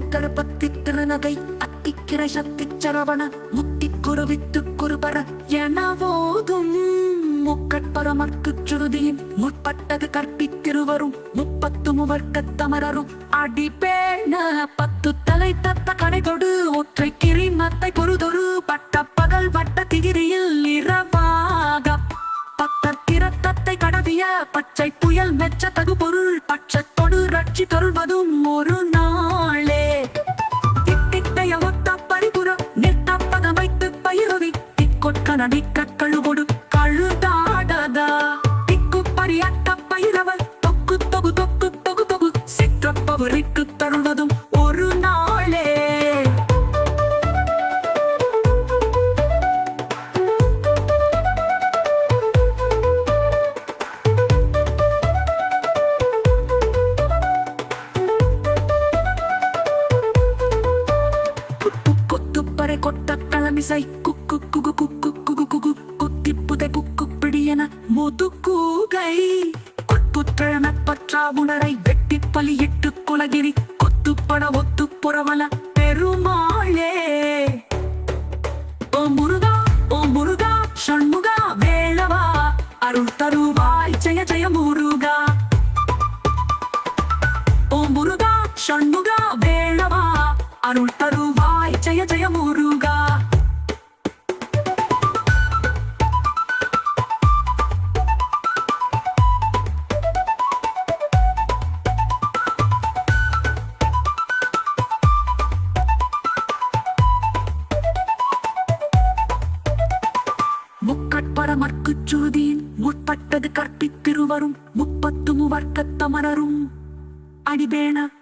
பத்தி திருநகை அத்திக்கிரை சக்தி சரவண முத்தி குருவித்து குருபர எனவோதும் போதும் சுருதியின் முற்பட்டது கற்பித்திருவரும் முப்பத்து முவர்க்கத் தமரரும் அடிபேண பத்து தலை தத்த கடைதொடு ஒற்றை கிரி மத்தை பொறுதொரு பட்ட பகல் வட்ட திகிரியில் இரவாக பத்த பத்தத்திரத்தத்தை கடவிய பச்சை புயல் திக்கொட்க நடிக்கழுகொடு கழுதாடதா. திக்கு பரியட்ட பயிரவர் தொக்கு தொகு தொக்கு தொகு தொகு. சிற்றப்பவருக்கு தருவதும் ஒரு நாளே. குக்கு கொத்துப்பறை கொட்ட களமிசை குக்கு குகு குக்கு குகு பிடியன முதுக்கூகை. கொத்துற்றழன பற்றா உணரை வெட்டி பலியிட்டு குலகிரி. கொத்துப்பட ஒத்து புறவல பெருமாளே. ஓ முருகா ஓ முருகா சண்முகா வேளவா. அருள் தருவாய் ஜெய ஜெய முருகா. ஓ முருகா சண்முகா வேளவா. அருள் தருவாய் முக்கட்பரமர்க்கு சுருதியின் முற்பட்டது கற்பித்திருவரும் முப்பத்து முவர்க்கத்தமரரும். அடிபேண